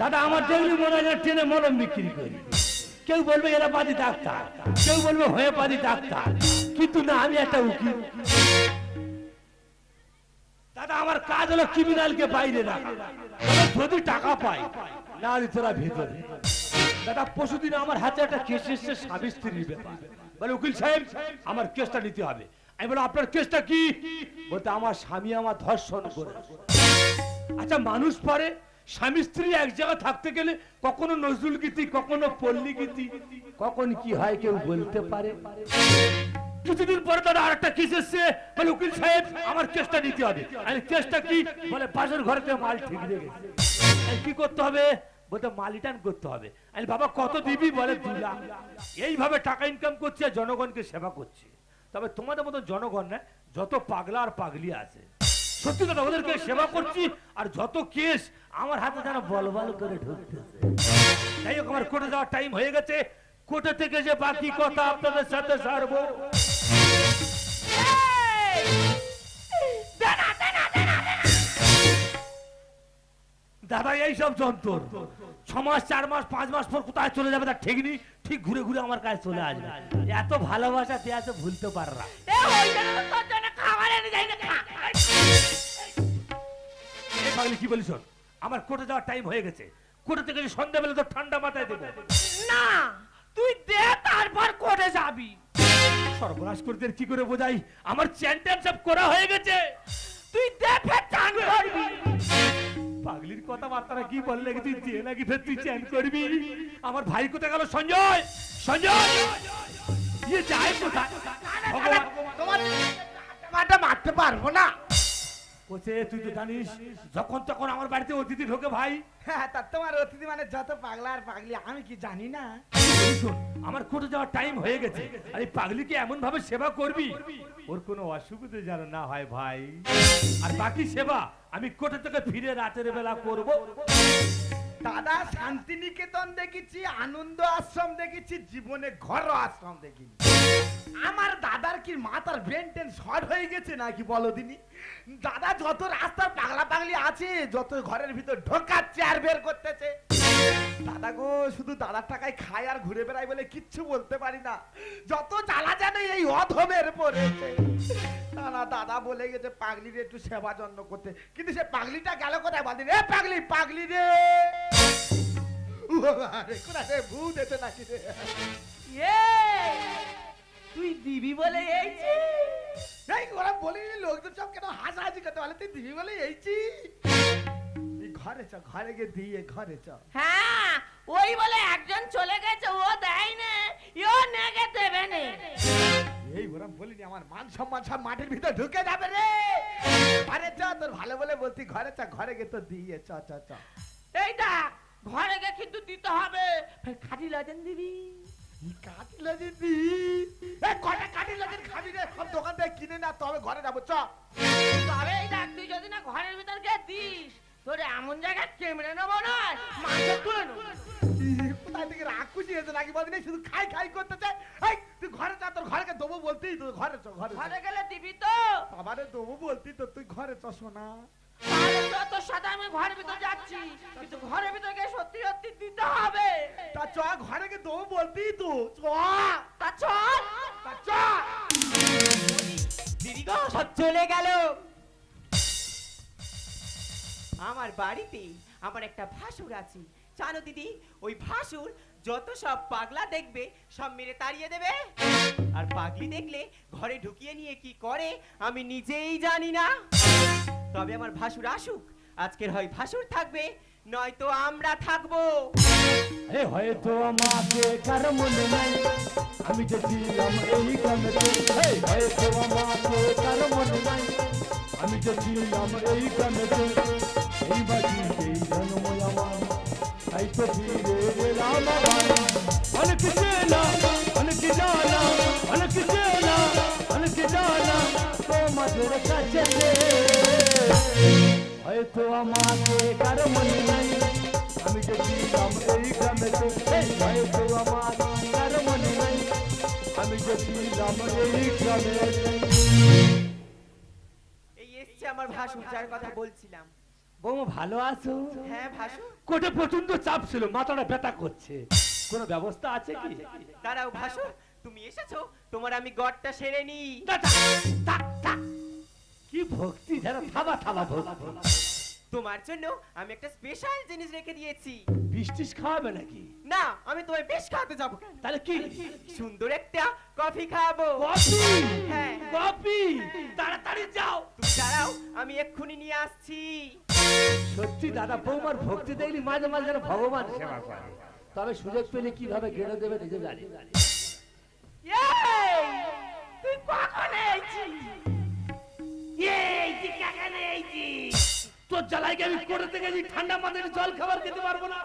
দাদা, আমার দেখলি মনে হয় ট্রেনে মলম বিক্রি করি। কেউ বলবে এরা পাদি ডাক্তার, কেউ বলবে হয়ে পাদি ডাক্তার, কিন্তু না, আমি একটা উকিল। দাদা, আমার কাজ হলো ক্রিমিনালকে বাইরে রাখা। যদি টাকা পাই না তোরা ভেতরে। দাদা, পরশুদিন আমার হাতে একটা কেস এসছে স্বামী স্ত্রীর ব্যাপার। বলে, উকিল সাহেব, আমার কেসটা নিতে হবে। আমি বলো আপনার কেসটা কি? বলতে, আমার স্বামী আমার ধর্ষণ করে আচ্ছা মানুষ পারে স্বামী স্ত্রী এক জায়গায় থাকতে গেলে কখনো নজরুল গীতি, কখনো পল্লী গীতি, কখন কি হয় কেউ বলতে পারে? কিছুদিন পরে তারা আরেকটা কেস এসছে। বলে, উকিল সাহেব, আমার কেসটা নিতে হবে। আমি কেসটা কি? বলে পাশের ঘরেতে মাল ঠিক রেখেছে কি করতে হবে? বলতে, মাল রিটার্ন করতে হবে। আমি বাবা, কত দিবি? বলে, দু এইভাবে টাকা ইনকাম করছে আর জনগণকে সেবা করছে। তবে তোমাদের মতো জনগণ না, যত পাগলা আর পাগলি আছে। সত্যি কথা ওদেরকে সেবা করছি আর যত কেস আমার হাতে যেন বলবল করে ঢুকতেছে। যাই হোক আমার কোর্টে যাওয়ার টাইম হয়ে গেছে। কোর্টে থেকে যে বাকি কথা আপনাদের সাথে সারবো। দাদা এইসব যন্ত্র। ছ মাস চার মাস পাঁচ মাস পর কোথায় চলে যাবে তার ঠিক নেই। ঠিক ঘুরে ঘুরে আমার কাছে চলে আসবে। এত ভালোবাসা দেয়া তো ভুলতে খাবার না। পাগলি কি বলিস আমার কোর্টে যাওয়ার টাইম হয়ে গেছে কোর্টে থেকে সন্ধ্যাবেলা তো ঠান্ডা মাথায় দেবো না তুই দে তারপর কোর্টে যাবি সর্বনাশ করতে কি করে বোঝাই আমার সব করা হয়ে গেছে তুই দে ফের চান করবি পাগলির কথাবার্তারা কি বললে কি তুই দিয়ে নাকি ফের তুই চ্যান করবি আমার ভাই কোথায় গেল সঞ্জয় সঞ্জয় ইয়ে যায় কোথায় ভগবান তোমার মাটা মারতে পারব না কোচে তুই তো জানিস যখন তখন আমার বাড়িতে অতিথি ঢোকে ভাই। হ্যাঁ তা তোমার অতিথি মানে যত পাগলা আর পাগলি আমি কি জানি না? আমার কোর্টে যাওয়ার টাইম হয়ে গেছে। আর এই পাগলিকে এমন ভাবে সেবা করবি ওর কোনো অসুবিধা যেন না হয় ভাই। আর বাকি সেবা আমি কোর্টে থেকে ফিরে রাতের বেলা করব। দাদা শান্তিনিকেতন দেখেছি আনন্দ আশ্রম দেখেছি জীবনে ঘর আশ্রম দেখিনি। আমার দাদার কি মাথার ব্রেন টেন শর্ট হয়ে গেছে নাকি বলো দিনি? দাদা যত রাস্তার পাগলা পাগলি আছে যত ঘরের ভিতর ঢোকাচ্ছে আর বের করতেছে। দাদা গো শুধু দাদার টাকায় খায় আর ঘুরে বেড়াই বলে কিচ্ছু বলতে পারি না। যত জ্বালা জানে এই অধমের পড়েছে। না না দাদা বলে গেছে পাগলির একটু সেবা যত্ন করতে। কিন্তু সে পাগলিটা গেল কোথায় বাদিন এ পাগলি পাগলি রে! রে, রে? ভূত এসে নাকি রে? এ তুই দিবি বলে এইছি। এই ওরা বলিনি লোকজন সব কেন হাসাহাসি করতে বলে? তুই দিবি বলে এইছি। ঘরে চ ঘরে গিয়ে দিয়ে ঘরে চ। হ্যাঁ ওই বলে একজন চলে গেছে ও দেয় না ও নেগে দেবে না। এই ওরা বলিনি আমার মান সম্মান সব মাটির ভিতর ঢুকে যাবে রে। ঘরে চ তোর ভালো বলে বলতি ঘরে চ ঘরে গিয়ে তো দিয়ে চ চ চ। এই দেখ ঘরে গিয়ে কিন্তু দিতে হবে। খাটি লজেন দিবি। কাঠি লজেন দি এই কটা কাঠি লজেন খাবি রে? সব দোকান থেকে কিনে না তবে ঘরে যাব চ। তবে এই দেখ তুই যদি না ঘরের ভিতর গিয়ে দিস তোর এমন জায়গায় কেমড়ে নেব না? মাংস তুলে নেব। কোথায় থেকে রাগ খুশি হয়েছে নাকি বলদিনি শুধু খাই খাই করতে চাই এই তুই ঘরে যা তোর ঘরে দেবো বলতেই তো ঘরে চ ঘরে ঘরে গেলে দিবি তো। আমারে দেবো বলতি তো তুই ঘরে চ তো তোর সাথে আমি ঘরের ভিতর যাচ্ছি কিন্তু ঘরের ভিতর গিয়ে সত্যি সত্যি দিতে হবে। তা চ ঘরে গিয়ে দেবো বলতি তো চ। তা চল তা চ। দিদি গো সব চলে গেল। আমার বাড়িতে আমার একটা ভাসুর আছে। জানো দিদি ওই ভাসুর যত সব পাগলা দেখবে সব মেরে তাড়িয়ে দেবে। আর পাগলি দেখলে ঘরে ঢুকিয়ে নিয়ে কি করে আমি নিজেই জানি না। তবে আমার ভাসুর আসুক। আজকের হয় ভাসুর থাকবে, নয়তো আমরা থাকব। এ হয়তো আমাকে মনে নাই? আমি যে ছিলাম এই হয়তো আমাকে মনে নাই? আমি যে ছিলাম এই এই আমার। তাই তো অনেক চেনা অনেক জানা অনেক অনেক জানা তোমাদের কাছে হয়তো আমাকে কার মনে নাই। আমি যে এই গ্রামেতে হয়তো আমাকে কার মনে নাই। আমি যে এই গ্রামেতে এই এসছে আমার ভাসুর যার কথা বলছিলাম। বৌমা ভালো আছো? হ্যাঁ ভাসুর। কোটে প্রচণ্ড চাপ ছিল মাথাটা ব্যথা করছে। কোনো ব্যবস্থা আছে কি? দাঁড়াও ভাসুর তুমি এসেছ? তোমার আমি গড়টা সেরে নি তা, তা, তা, তা। কি ভক্তি যেন থাবা থাবা ভক্তি। তোমার জন্য আমি একটা স্পেশাল জিনিস রেখে দিয়েছি। বৃষ্টিস খাওয়াবে নাকি? না আমি তোমায় বেশ খাওয়াতে যাব? তাহলে কি? সুন্দর একটা কফি খাওয়াবো কফি? হ্যাঁ। কফি? তাড়াতাড়ি যাও। তুমি দাঁড়াও আমি এক্ষুনি নিয়ে আসছি। সত্যি দাদা বৌমার ভক্তি দেখলি মাঝে মাঝে যেন ভগবান সেবা করে। তবে সুযোগ পেলে কীভাবে গেড়ে দেবে নিজে জানি। এই তোর জ্বালাইকে আমি থেকে ঠান্ডা মাথায় জল খাবার খেতে পারব না।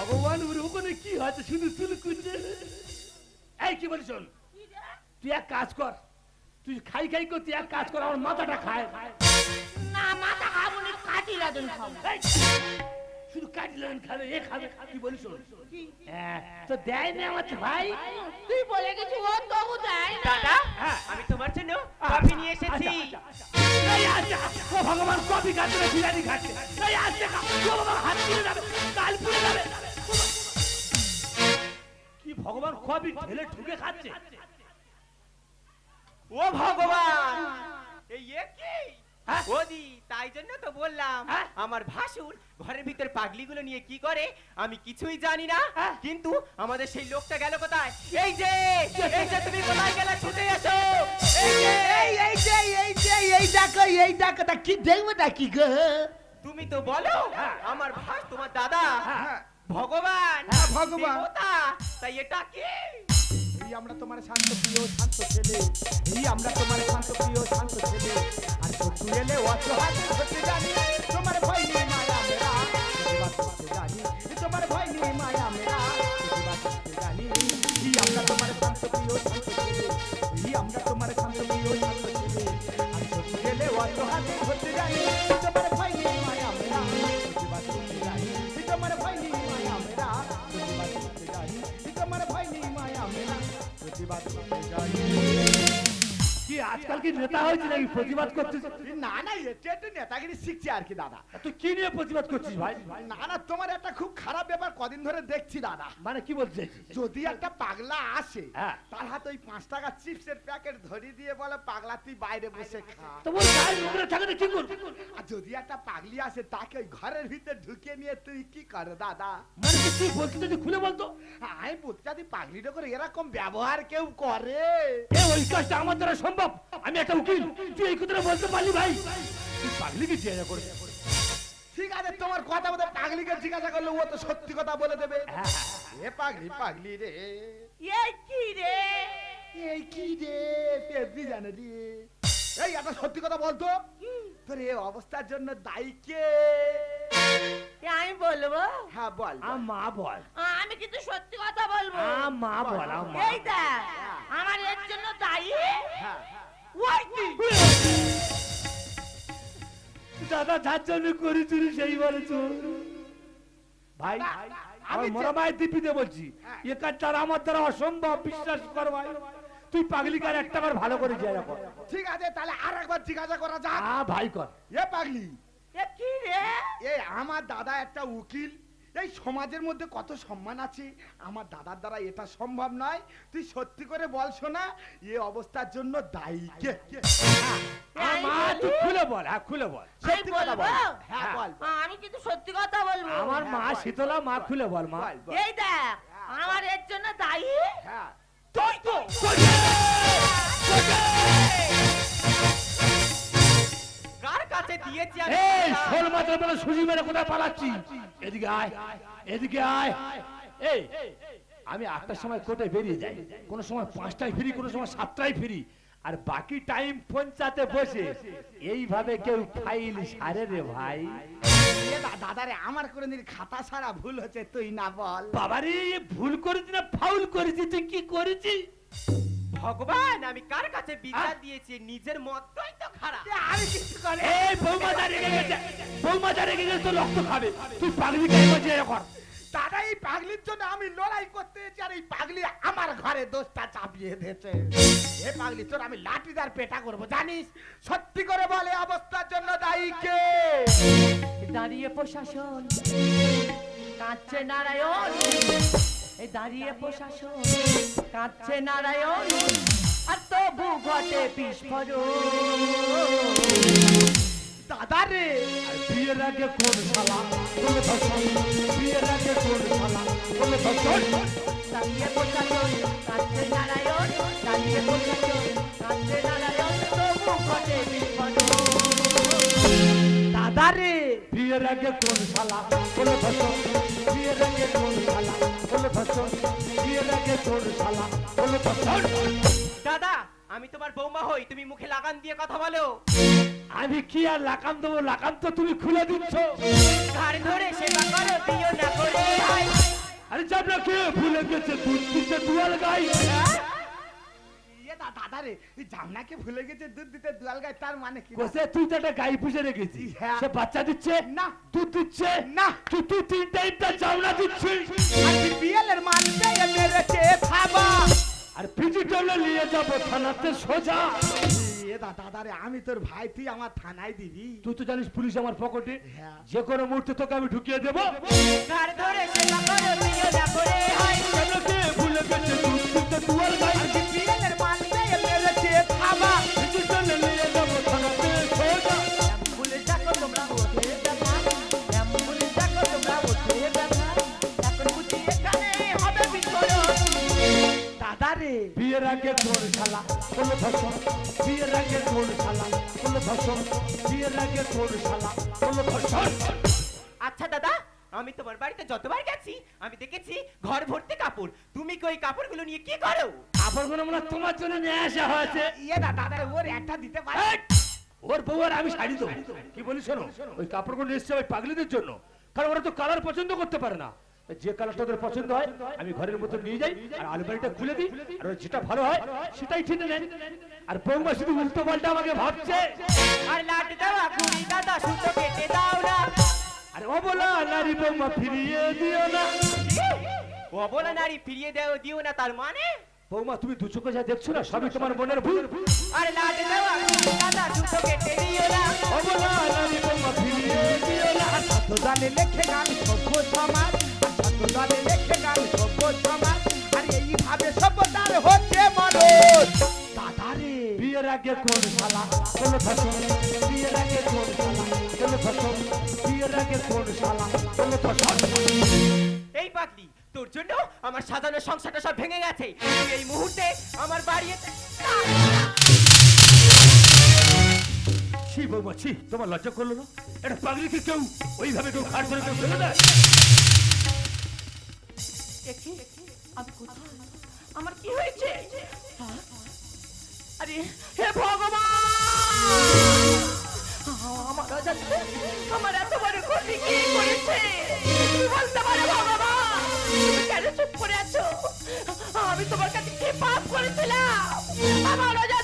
ভগবান ওর ওখানে কি হয়েছে শুধু চুল কুঞ্জে এই কি বলিস শোন? তুই এক কাজ কর তুই খাই খাই কর তুই এক কাজ কর আমার মাথাটা খায়। না মাথা খাব না কাটি লাদন খাব। শুধু কাটি লাগেন খাবে এ খাবে। কি বলিস হ্যাঁ, তো দেয় না আমার ভাই? তুই বলে কিছু ওর তবু দেয় না দাদা হ্যাঁ। আমি তোমার জন্য কফি নিয়ে এসেছি আচ্ছা, আচ্ছা। এই আচ্ছা, ও ভগবান কফি খাচ্ছে না বিরিয়ানি খাচ্ছে এই আচ্ছা ও বাবা হাত পুড়ে যাবে কাল পুড়ে যাবে কি ভগবান কফি ঢেলে ঢুকে খাচ্ছে ও ভগবান এই কি? ওদি তাই জন্য তো বললাম হ্যাঁ? আমার ভাসুর ঘরের ভিতর পাগলিগুলো নিয়ে কি করে আমি কিছুই জানি না হ্যাঁ? কিন্তু আমাদের সেই লোকটা গেল কোথায় এই যে এই যে তুমি কোথায় গেলে ছুটে এসো এই যে এই এই যে এই যে এই ডাকো এই ডাকো তা কি দেখব তা কি গো তুমি তো বলো হ্যাঁ। আমার ভাস তোমার দাদা হ্যাঁ। ভগবান হ্যাঁ, ভগবান। তাই এটা কি আমরা তোমার শান্ত প্রিয়, শান্ত ছেলে। এই আমরা তোমার শান্ত প্রিয়, শান্ত ছেলে। আর শত্রু এলে অসহায় হতে জানি, তোমার ভয় নেই মায়া মেরা জানি, তোমার ভয় নেই মায়া মেরা জানি, এই আমরা তোমার শান্ত প্রিয়, শান্ত ছেলে। এই আমরা তোমার শান্ত প্রিয়, শান্ত ছেলে। আর শত্রু এলে অসহায় হতে জানি আজকাল কি নেতা হয়েছে নাকি প্রতিবাদ করছিস না না এটা একটু নেতাগিরি শিখছি আর কি দাদা। তুই কি নিয়ে প্রতিবাদ করছিস ভাই? না না তোমার একটা খুব খারাপ ব্যাপার কদিন ধরে দেখছি দাদা। মানে কি বলতে চাইছিস? যদি একটা পাগলা আসে হ্যাঁ। তার হাতে ওই পাঁচ টাকা চিপসের প্যাকেট ধরিয়ে দিয়ে বলে পাগলা তুই বাইরে বসে খা। তোমার গায়ে নোংরা থাকে না কি করবি? আর যদি একটা পাগলি আসে তাকে ওই ঘরের ভিতরে ঢুকিয়ে নিয়ে তুই কি কর দাদা? মানে তুই বলছিস যদি খুলে বলতো আমি যদি পাগলিটা করে এরকম ব্যবহার কেউ করে। ওই কাজটা আমার দ্বারা সম্ভব? আমি একটা উকিল। তুই এই কথাটা বলতে পারলি ভাই। তুই পাগলি কি চেয়ে করে ঠিক আছে তোমার কথা বলতে পাগলিকে জিজ্ঞাসা করলে ও তো সত্যি কথা বলে দেবে। হ্যাঁ, এ পাগলি পাগলি রে। এই কি রে? এই কি রে পেপি জানে রে এই একটা সত্যি কথা বলতো তোর এই অবস্থার জন্য দায়ী কে? আমি বলব? হ্যাঁ বল আ মা বল। আমি কিন্তু সত্যি কথা বলব। আ মা বল এই দেখ আমার এর জন্য দায়ী? হ্যাঁ। দাদা যার জন্য করি চুরি সেই বলে চোর ভাই আমি যে- মরা দিপিতে বলছি হ্যাঁ। এ আমার দ্বারা অসম্ভব বিশ্বাস কর ভাই। তুই পাগলি কার একটা বার ভালো করে জিজ্ঞাসা কর। ঠিক আছে তাহলে আর একবার জিজ্ঞাসা করা যাক। ভাই কর। এ পাগলি। এ কি রে? এই আমার দাদা একটা উকিল। এই সমাজের মধ্যে কত সম্মান আছে? আমার দাদার দ্বারা এটা সম্ভব নয়। তুই সত্যি করে বল শোনা এ অবস্থার জন্য দায়ী কে? মা তুই খুলে বল হ্যাঁ খুলে বল। সত্যি কথা বল। হ্যাঁ বল আমি কিন্তু সত্যি কথা বলব। আমার মা হ্যাঁ, শীতলা মা খুলে বল মা। এই দেখ আমার এর জন্য দায়ী? হ্যাঁ। তুই তো কার কাছে দিয়েছি আমি। এই? শোল মাত্র বেলা সুজি মেরে কোথায় পালাচ্ছি? এদিকে আয় এদিকে আয়। এই আমি আটটার সময় কোর্টে বেরিয়ে যাই। কোন সময় পাঁচটায় ফিরি কোন সময় সাতটায় ফিরি। আর বাকি টাইম পঞ্চায়েতে বসে। এইভাবে কেউ ফাইল সারে রে ভাই। এ দা- দাদারে আমার কোনদিন খাতা ছাড়া ভুল হচ্ছে তুই না বল। বাবারে ভুল করেছি না ফাউল করেছি তুই কি করেছি ভগবান আমি কার কাছে বিচার? দিয়েছি? নিজের মতই তো খারাপ। আমি কিছু করে এই বৌমা যা রেগে গেছে বৌমা যা রেগে গেছে তো রক্ত খাবে। তুই পাগলি গায়ে বাজিয়ে কর। দাদা এই পাগলির জন্য আমি লড়াই করতে এসেছি আর এই পাগলি আমার ঘরে দোষটা চাপিয়ে দিয়েছে। এ পাগলি তোর আমি লাঠিদার পেটা করব জানিস? সত্যি করে বলে অবস্থার জন্য দায়ী কে? দাঁড়িয়ে প্রশাসন কাঁদছে নারায়ণ। এই দাঁড়িয়ে প্রশাসন কাঁদছে নারায়ণ আর তবু ঘটে বিস্ফোরণ। দাদা রে বিয়ের আগে কোন শালা? কোন ধর্ষণ বিয়ের আগে কোন শালা? কোন ধর্ষণ দাঁড়িয়ে প্রশাসন কাঁদছে নারায়ণ দাঁড়িয়ে প্রশাসন কাঁদছে নারায়ণ তবু ঘটে বিস্ফোরণ। দাদা রে বিয়ের আগে কোন শালা? কোন ধর্ষণ? বিয়ের আগে কোন শালা? কোন ধর্ষণ? বিয়ের আগে কোন শালা? কোন ধর্ষণ? দাদা আমি তোমার বৌমা হই তুমি মুখে লাগান দিয়ে কথা বলো। আমি কি আর লাকাম দেবো? লাকাম তো তুমি খুলে দিচ্ছ। ঘাড় ধরে সেবা করো দিও না করে। ভাই আরে যাবনা কে ভুলে গেছে? দুধ দিতে দুয়াল গাই। ইয়ে দা দাদা রে জামনাকে ভুলে গেছে দুধ দিতে দুয়াল গায় তার মানে কি কোসে তুই তো একটা গাই পুষে রেখেছিস হ্যাঁ। সে বাচ্চা দিচ্ছে না। দুধ দিচ্ছে না। তুই তুই তিন টাইমটা চামড়া দিচ্ছিস আজকে বিয়েলের মেরেছে আর ফিজিটালে নিয়ে যাব থানাতে সোজা দা দাদা রে আমি তোর ভাই তুই আমার থানায় দিবি। তুই তো জানিস পুলিশ আমার পকেটে। হ্যাঁ। যে কোনো মুহূর্তে তোকে আমি ঢুকিয়ে দেবো। ঘাড় ধরে সেবা করো দিও না করে ভুলে গেছে গাই মেরেছে দাদা রে বিয়ের আগে কোন শালা কোন ধর্ষণ বিয়ের আগে কোন শালা কোন ধর্ষণ বিয়ের আগে কোন শালা কোন ধর্ষণ আচ্ছা দাদা আমি তোমার বাড়িতে যতবার গেছি আমি দেখেছি ঘর ভর্তি কাপড়। তুমি কি ওই কাপড়গুলো নিয়ে কি করো? কাপড়গুলো মনে হয় তোমার জন্য নিয়ে আসা হয়েছে। ইয়ে দা দাদা ওর একটা দিতে পারে! ওর বউ আর আমি শাড়ি দেবো। কি বলি শোনো ওই কাপড়গুলো এসছে ওই পাগলিদের জন্য। কারণ ওরা তো কালার পছন্দ করতে পারে না। যে কালারটা ওদের পছন্দ হয় আমি ঘরের মধ্যে নিয়ে যাই আর আলমারিটা খুলে দিই। আর যেটা ভালো হয় সেটাই কিনে নেন আর বৌমা শুধু উল্টো পাল্টা আমাকে ভাবছে। আর লাট দেওয়া কুড়ি দাদা সুতো কেটে দাও না। আরে ও বলা নারী বৌমা ফিরিয়ে দিও না। ও বলে নারী ফিরিয়ে দেও দিও না তার মানে? বৌমা তুমি দু চোখে যা দেখছ না সবই তোমার মনের ভুল। আর লাট দেওয়া কুড়ি দাদা সুতো কেটে দিও না। ও বলা নারী বৌমা ফিরিয়ে ছাত্র দলে লেখে গান সভ্য সমাজ ছাত্র দলে লেখে গান সভ্য সমাজ। আর এইভাবে সভ্যতার হচ্ছে মানুষ। দাদা বিয়ের আগে কোন শালা? কোন ধর্ষণ বিয়ের আগে কোন শালা? কোন ধর্ষণ বিয়ের আগে কোন শালা? কোন ধর্ষণ এই পাগলি তোর জন্য আমার সাজানো সংসারটা সব ভেঙে গেছে। এই মুহূর্তে আমার বাড়ি এসে- ছি বৌমা ছি তোমার লজ্জা করল না? এটা পাগলিকে কেউ? ওইভাবে কেউ খাট করে কেউ ফেলে দেয়? আমি কোথায়? আমার কি হয়েছে? হ্যাঁ? আরে, হে ভগবান! আমার অজান্তে আমার এত বড় ক্ষতি কি করেছে? বলতে পারো, ভগবান! কেন চুপ করে আছো? আমি তোমার কাছে কি পাপ করেছিলাম? আমার অজান্তে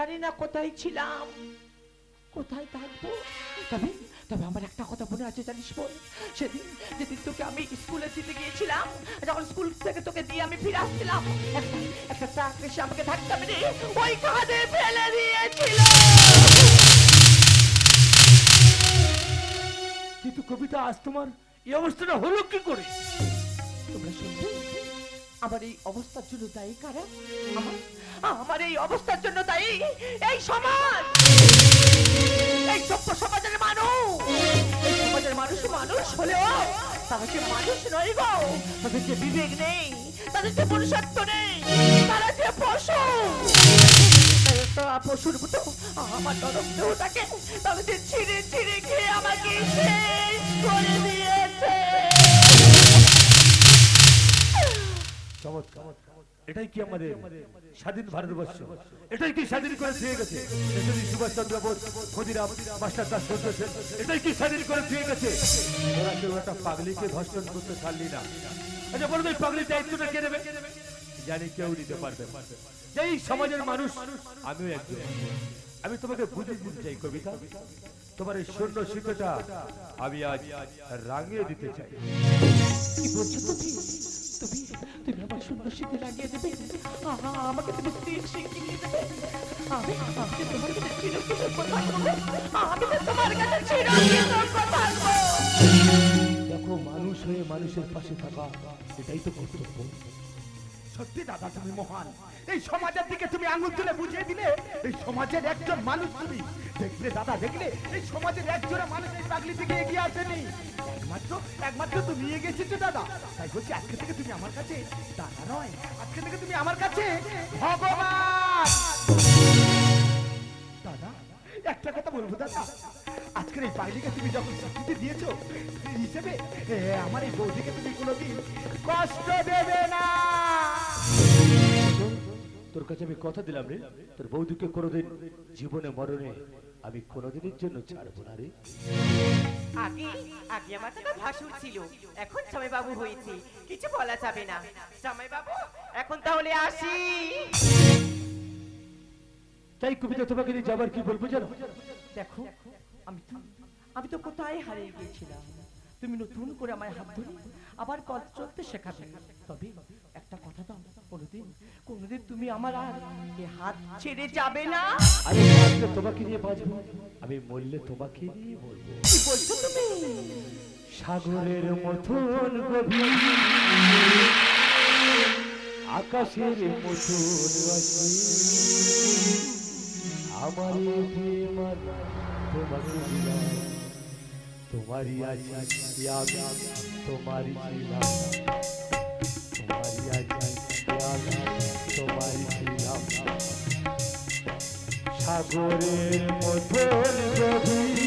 জানি না কোথায় ছিলাম। কোথায় থাকব? তবে তবে আমার একটা কথা মনে আছে, জানিস বল সেদিন, যেদিন তোকে আমি স্কুলে দিতে গিয়েছিলাম, যখন স্কুল থেকে তোকে দিয়ে আমি ফিরে আসছিলাম, একটা একটা ট্রাক এসে আমাকে ধাক্কা মেরে ওই কাঁধে ফেলে দিয়েছিল। কিন্তু কবিতা, আজ তোমার এই অবস্থাটা হলো কি করে? তোমরা শুনবে? আমার এই অবস্থার জন্য দায়ী কারা? আমার? এই অবস্থার জন্য দায়ী এই সমাজ! এই সভ্য সমাজের মানুষ! সমাজের মানুষ মানুষ হলেও তারা যে মানুষ নয় গো, তাদের যে বিবেক নেই, তাদের যে মনুষ্যত্ব নেই, তারা যে পশু! পশুর মতো আমার নরম দেহটাকে তারা যে ছিঁড়ে ছিঁড়ে খেয়ে আমাকে শেষ করে দিয়েছে এটাই কি আমাদের স্বাধীন ভারতবর্ষ? এটাই কি স্বাধীন করে দিয়ে গেছে? সুভাষচন্দ্র বোস, ক্ষুদিরাম, মাস্টার দাস সূর্য সেন এটাই কি স্বাধীন করে দিয়ে গেছে? ওরা কেউ একটা পাগলিকে ধর্ষণ করতে পারলি না। আচ্ছা এই পাগলির দায়িত্বটা কে নেবে? জানি কেউ নিতে পারবে। যেই সমাজের মানুষ, আমিও একজন। আমি তোমাকে বুঝে দিতে চাই, কবিতা। তোমার এই শূন্য শিক্ষাটা আমি আজ রাঙিয়ে দিতে চাই। কি বলছো তুমি? তুমি তুমি আমার শূন্য শিখে লাগিয়ে দেবে। আহা, আমাকে তুমি আমি তোমার কাছে আমি তোমার কাছে দেখো মানুষ হয়ে মানুষের পাশে থাকা এটাই তো কর্তব্য। সত্যি দাদা, তুমি মহান। এই সমাজের দিকে তুমি আঙুল তুলে বুঝিয়ে দিলে, এই সমাজের একজন মানুষ তুমি। দেখলে দাদা, দেখলে, এই সমাজের একজনের মানুষ এই পাগলি থেকে এগিয়ে আসেনি। একমাত্র একমাত্র তুমি দাদা। তাই বলছি, আজকে থেকে তুমি আমার কাছে দাদা নয় আজকে থেকে তুমি আমার কাছে ভগবান। দাদা, একটা কথা বলব দাদা। আজকের এই পাগলিকে তুমি যখন স্বীকৃতি দিয়েছ হিসেবে আমার এই বৌদিকে তুমি কোনোদিন কষ্ট দেবে না। তোর কাছে আমি কথা দিলাম রে। তোর বৌদিকে কোনোদিন জীবনে মরণে আমি কোনোদিনের জন্য ছাড়বো না রে। আগে আগে আমার দাদা ভাসুর ছিল। এখন জামাই বাবু হয়েছে। কিছু বলা যাবে না। জামাই বাবু এখন তাহলে আসি। তাই কবিতা তোমাকে নিয়ে যাবার কি বলব জানো? দেখো আমি তো আমি তো কোথায় হারিয়ে গিয়েছিলাম? তুমি নতুন করে আমায় হাত ধরে আবার পথ চলতে শেখাবে। তবে একটা কথা দাও। কোনোদিন কোনোদিন তুমি আমার আর এ হাত ছেড়ে যাবে না। বাঁচলে তোমাকে নিয়ে বাঁচবো আমি মরলে তোমাকে নিয়ে মরবো। কি বলছো তুমি? সাগরের মতন গভীর আকাশের অসীম। আমার তোমাকে তোমারই আছি আমি তোমারই ছিলাম। সাগরের মতন